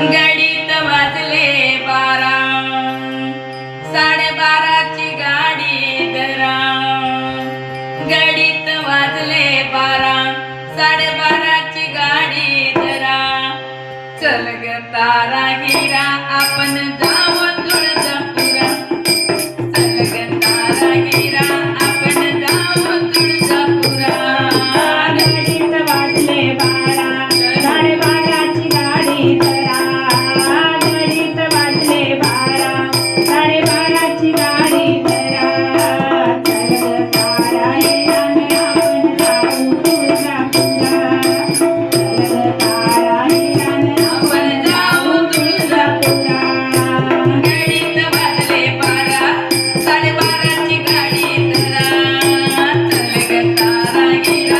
गणित वाजले बारा. साडे बाराची गाडी धरा. गणित वाजले बारा. साडे बाराची गाडी धरा. चल ग तारा हिरा आपण जाऊ आपण जाऊ तुळजापुरा Thank you.